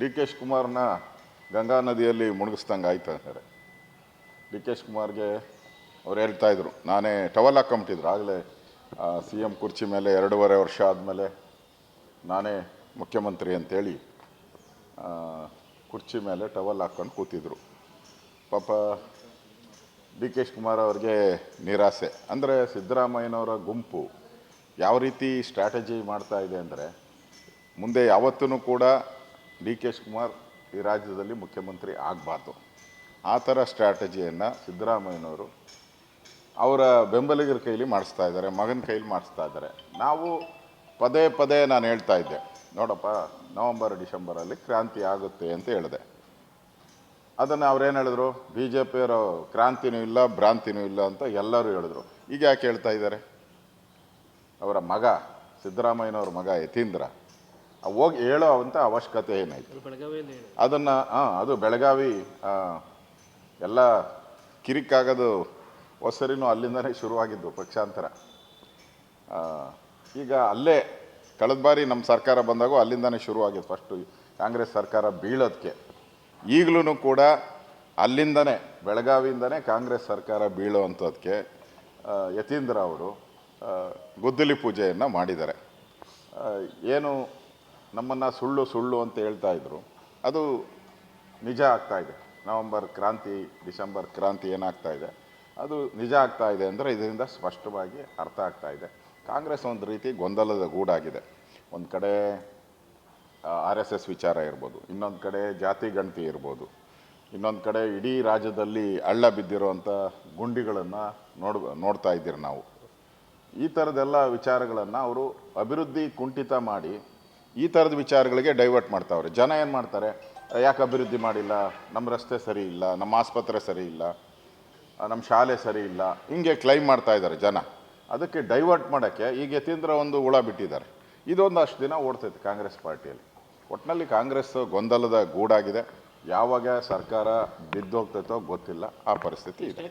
D K ಶಿವಕುಮಾರ್ನ Ganga ನದಿಯಲ್ಲಿ ಮುಳುಗಿಸ್ದಂಗೆ ಆಯ್ತು ಅಂತಾರೆ. ಡಿ ಕೆ ಶಿವಕುಮಾರ್ಗೆ ಅವ್ರು ಹೇಳ್ತಾ ಇದ್ರು, ನಾನೇ ಟವಲ್ ಹಾಕೊಂಬಿಟ್ಟಿದ್ರು, ಆಗಲೇ ಸಿ ಎಂ ಕುರ್ಚಿ ಮೇಲೆ ಎರಡೂವರೆ ವರ್ಷ ಆದಮೇಲೆ ನಾನೇ ಮುಖ್ಯಮಂತ್ರಿ ಅಂತೇಳಿ ಕುರ್ಚಿ ಮೇಲೆ ಟವಲ್ ಹಾಕ್ಕೊಂಡು ಕೂತಿದ್ರು. ಪಾಪ ಡಿ ಕೆ ಶಿವಕುಮಾರ್ ಅವ್ರಿಗೆ ನಿರಾಸೆ. ಅಂದರೆ ಸಿದ್ದರಾಮಯ್ಯನವರ ಗುಂಪು ಯಾವ ರೀತಿ ಸ್ಟ್ರಾಟಜಿ ಮಾಡ್ತಾ ಇದೆ ಅಂದರೆ, ಮುಂದೆ ಯಾವತ್ತೂ ಕೂಡ ಡಿ ಕೆ ಕುಮಾರ್ ಈ ರಾಜ್ಯದಲ್ಲಿ ಮುಖ್ಯಮಂತ್ರಿ ಆಗಬಾರ್ದು. ಆ ಥರ ಸ್ಟ್ರಾಟಜಿಯನ್ನು ಸಿದ್ದರಾಮಯ್ಯನವರು ಅವರ ಬೆಂಬಲಿಗರ ಕೈಲಿ ಮಾಡಿಸ್ತಾ ಇದ್ದಾರೆ, ಮಗನ ಕೈಲಿ ಮಾಡಿಸ್ತಾ ಇದ್ದಾರೆ. ನಾವು ಪದೇ ಪದೇ ನಾನು ಹೇಳ್ತಾ ಇದ್ದೆ, ನೋಡಪ್ಪ, ನವಂಬರ್, ಡಿಸೆಂಬರಲ್ಲಿ ಕ್ರಾಂತಿ ಆಗುತ್ತೆ ಅಂತ ಹೇಳಿದೆ. ಅದನ್ನು ಅವ್ರೇನು ಹೇಳಿದ್ರು? ಬಿ ಜೆ ಪಿಯವರು ಕ್ರಾಂತಿನೂ ಇಲ್ಲ, ಭ್ರಾಂತಿನೂ ಇಲ್ಲ ಅಂತ ಎಲ್ಲರೂ ಹೇಳಿದ್ರು. ಈಗ ಯಾಕೆ ಹೇಳ್ತಾ ಇದ್ದಾರೆ? ಅವರ ಮಗ, ಸಿದ್ದರಾಮಯ್ಯನವ್ರ ಮಗ ಯತೀಂದ್ರ ಹೋಗಿ ಹೇಳೋ ಅಂತ ಅವಶ್ಯಕತೆ ಏನಾಯ್ತು? ಅದನ್ನು ಹಾಂ ಅದು ಬೆಳಗಾವಿ ಎಲ್ಲ ಕಿರಿಕಾಗೋದು ಹೊಸರಿನೂ ಅಲ್ಲಿಂದನೇ ಶುರುವಾಗಿದ್ದು ಪಕ್ಷಾಂತರ. ಈಗ ಅಲ್ಲೇ ಕಳೆದ ಬಾರಿ ನಮ್ಮ ಸರ್ಕಾರ ಬಂದಾಗ ಅಲ್ಲಿಂದನೇ ಶುರುವಾಗಿದೆ ಫಸ್ಟು ಕಾಂಗ್ರೆಸ್ ಸರ್ಕಾರ ಬೀಳೋದಕ್ಕೆ ಈಗಲೂ ಕೂಡ ಅಲ್ಲಿಂದನೇ ಬೆಳಗಾವಿಯಿಂದನೇ ಕಾಂಗ್ರೆಸ್ ಸರ್ಕಾರ ಬೀಳೋ ಅಂಥದ್ದಕ್ಕೆ ಯತೀಂದ್ರ ಅವರು ಗುದ್ದಲಿ ಪೂಜೆಯನ್ನು ಮಾಡಿದ್ದಾರೆ. ಏನು ನಮ್ಮನ್ನು ಸುಳ್ಳು ಸುಳ್ಳು ಅಂತ ಹೇಳ್ತಾ ಇದ್ರು. ಅದು ನಿಜ ಆಗ್ತಾ ಇದೆ. ನವಂಬರ್ ಕ್ರಾಂತಿ, ಡಿಸೆಂಬರ್ ಕ್ರಾಂತಿ ಏನಾಗ್ತಾ ಇದೆ? ಅದು ನಿಜ ಆಗ್ತಾ ಇದೆ ಅಂದರೆ ಇದರಿಂದ ಸ್ಪಷ್ಟವಾಗಿ ಅರ್ಥ ಆಗ್ತಾ ಇದೆ. ಕಾಂಗ್ರೆಸ್ ಒಂದು ರೀತಿ ಗೊಂದಲದ ಗೂಡಾಗಿದೆ. ಒಂದು ಕಡೆ ಆರ್ ಎಸ್ ಎಸ್ ವಿಚಾರ ಇರ್ಬೋದು. ಇನ್ನೊಂದು ಕಡೆ ಜಾತಿ ಗಣತಿ ಇರ್ಬೋದು. ಇನ್ನೊಂದು ಕಡೆ ಇಡೀ ರಾಜ್ಯದಲ್ಲಿ ಹಳ್ಳ ಬಿದ್ದಿರುವಂಥ ಗುಂಡಿಗಳನ್ನು ನೋಡ್, ನೋಡ್ತಾ ಇದ್ದೀರಿ ನಾವು. ಈ ಥರದೆಲ್ಲ ವಿಚಾರಗಳನ್ನು ಅವರು ಅಭಿವೃದ್ಧಿ ಕುಂಠಿತ ಮಾಡಿ ಈ ಥರದ ವಿಚಾರಗಳಿಗೆ ಡೈವರ್ಟ್ ಮಾಡ್ತಾವ್ರೆ. ಜನ ಏನು ಮಾಡ್ತಾರೆ? ಯಾಕೆ ಅಭಿವೃದ್ಧಿ ಮಾಡಿಲ್ಲ? ನಮ್ಮ ರಸ್ತೆ ಸರಿ ಇಲ್ಲ ನಮ್ಮ ಆಸ್ಪತ್ರೆ ಸರಿ ಇಲ್ಲ ನಮ್ಮ ಶಾಲೆ ಸರಿ ಇಲ್ಲ, ಹಿಂಗೆ ಕ್ಲೈಮ್ ಮಾಡ್ತಾ ಇದ್ದಾರೆ ಜನ. ಅದಕ್ಕೆ ಡೈವರ್ಟ್ ಮಾಡೋಕ್ಕೆ ಈಗ ಯತೀಂದ್ರ ಒಂದು ಹುಳ ಬಿಟ್ಟಿದ್ದಾರೆ. ಇದೊಂದು ಅಷ್ಟು ದಿನ ಓಡ್ತೈತೆ ಕಾಂಗ್ರೆಸ್ ಪಾರ್ಟಿಯಲ್ಲಿ. ಒಟ್ಟಿನಲ್ಲಿ ಕಾಂಗ್ರೆಸ್ ಗೊಂದಲದ ಗೂಡಾಗಿದೆ. ಯಾವಾಗ ಸರ್ಕಾರ ಬಿದ್ದೋಗ್ತೈತೋ ಗೊತ್ತಿಲ್ಲ. ಆ ಪರಿಸ್ಥಿತಿ ಇದೆ.